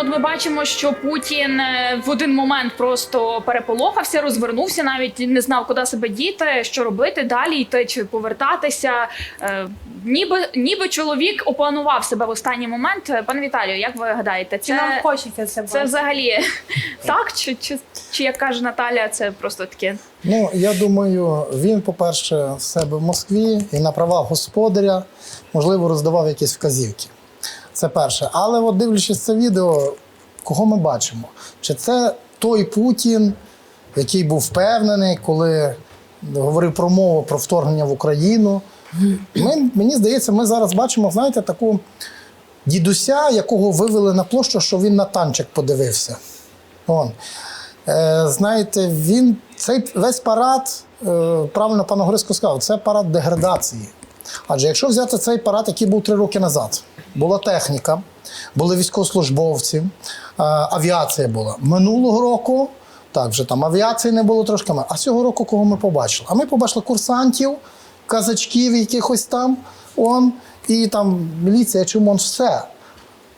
от ми бачимо, що Путін е, в один момент просто переполохався, розвернувся, навіть не знав, куди себе діти, що робити далі, йти чи повертатися. Е, Ніби ніби чоловік опанував себе в останній момент. Е, Пане Віталію, як ви гадаєте, Чи нам це, хочеться це це взагалі так? Чи, чи, чи як каже Наталя, це просто таке? Ну, я думаю, він, по-перше, в себе в Москві і на правах господаря, можливо, роздавав якісь вказівки. Це перше. Але от дивлячись це відео, кого ми бачимо? Чи це той Путін, який був впевнений, коли говорив про мову про вторгнення в Україну? Ми, мені здається, ми зараз бачимо, знаєте, таку дідуся, якого вивели на площу, що він на танчик подивився. Он. Е, знаєте, він цей весь парад, е, правильно пан Грицько сказав, це парад деградації. Адже якщо взяти цей парад, який був три роки назад, була техніка, були військовослужбовці, е, авіація була. Минулого року, так, вже там авіації не було трошки, а цього року кого ми побачили? А ми побачили курсантів, казачків якихось там, он, і там міліція, чому все.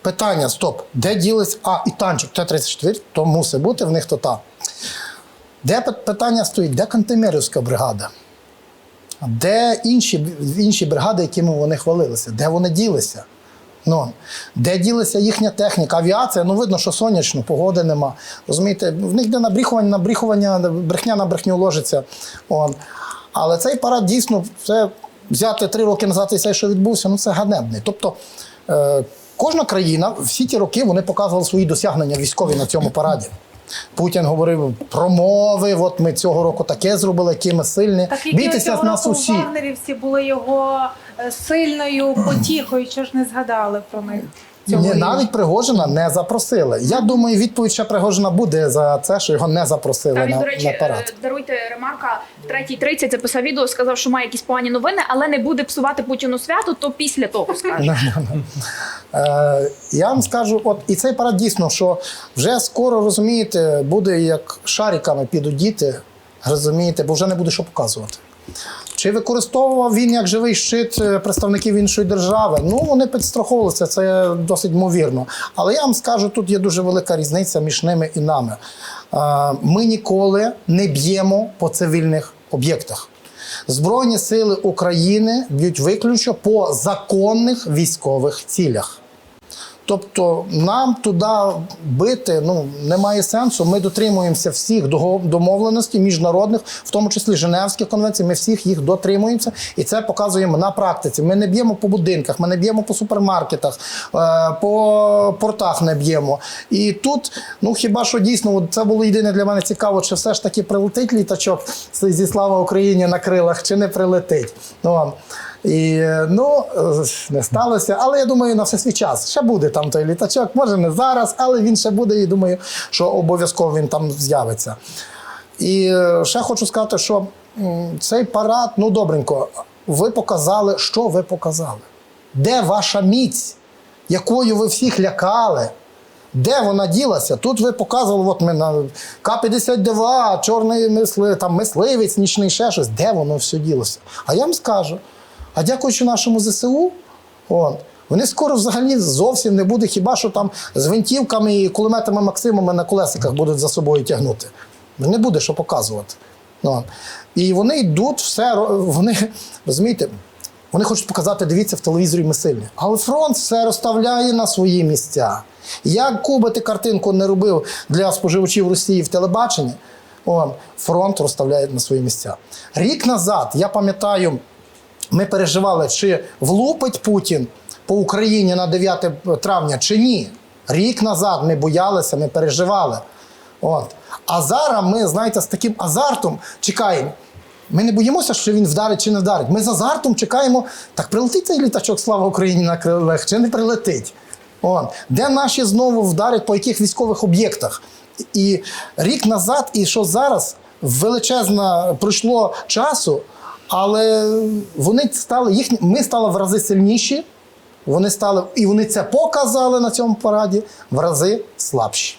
Питання: стоп, де ділись? А, і танчик Т-34, то мусить бути в них то та. Де питання стоїть? Де Кантемирівська бригада? Де інші, інші бригади, якими вони хвалилися? Де вони ділися? Ну, де ділася їхня техніка, авіація? Ну, видно, що сонячно, погоди нема. Розумієте, в них де набріхування, набріхування, брехня на брехню ложиться. Он. Але цей парад дійсно це взяти три роки назад і все, що відбувся, ну це ганебний. Тобто е, кожна країна, всі ті роки вони показували свої досягнення військові на цьому параді. Путін говорив промови, от ми цього року таке зробили, які ми сильні. Так які Бійтеся з нас усі. вагнерівці були його сильною потіхою, що ж не згадали про них. цього Ні, навіть Пригожина не запросили. Я думаю, відповідь ще Пригожина буде за це, що його не запросили він, на, до речі, на парад. е, даруйте ремарка в 3.30 записав відео, сказав, що має якісь погані новини, але не буде псувати Путіну свято, то після того скаже. Е, я вам скажу, от і цей парад дійсно, що вже скоро розумієте, буде як шариками підуть діти, розумієте, бо вже не буде що показувати. Чи використовував він як живий щит е, представників іншої держави? Ну, вони підстраховувалися, це досить ймовірно. Але я вам скажу, тут є дуже велика різниця між ними і нами. Е, Ми ніколи не б'ємо по цивільних об'єктах. Збройні сили України б'ють виключно по законних військових цілях. Тобто нам туди бити ну, немає сенсу. Ми дотримуємося всіх домовленостей міжнародних, в тому числі Женевських конвенцій. Ми всіх їх дотримуємося, і це показуємо на практиці. Ми не б'ємо по будинках, ми не б'ємо по супермаркетах, е, по портах не б'ємо. І тут, ну хіба що дійсно, це було єдине для мене цікаво, чи все ж таки прилетить літачок зі слава Україні на крилах, чи не прилетить. Ну, і ну не сталося. Але я думаю, на все свій час ще буде там той літачок. Може не зараз, але він ще буде. І думаю, що обов'язково він там з'явиться. І е, ще хочу сказати, що цей парад, ну добренько, ви показали, що ви показали. Де ваша міць, якою ви всіх лякали? Де вона ділася? Тут ви показували, от ми на К-52, чорний мисли, там мисливець, нічний ще щось. Де воно все ділося? А я вам скажу: а дякуючи нашому ЗСУ, от, вони скоро взагалі зовсім не буде, хіба що там з гвинтівками і кулеметами Максимами на колесиках будуть за собою тягнути. Не буде що показувати. Ну, і вони йдуть, все, вони, розумієте, вони хочуть показати, дивіться, в телевізорі ми сильні. Але фронт все розставляє на свої місця. Як Куба ти картинку не робив для споживачів Росії в телебаченні, он, фронт розставляє на свої місця. Рік назад, я пам'ятаю, ми переживали, чи влупить Путін по Україні на 9 травня, чи ні. Рік назад ми боялися, ми переживали. От. А зараз ми, знаєте, з таким азартом чекаємо. Ми не боїмося, що він вдарить чи не вдарить. Ми з азартом чекаємо, так прилетить цей літачок Слава Україні на крилах, чи не прилетить. От. Де наші знову вдарять по яких військових об'єктах? І рік назад, і що зараз величезно пройшло часу, але вони стали їхні, ми стали в рази сильніші, вони стали, і вони це показали на цьому параді в рази слабші.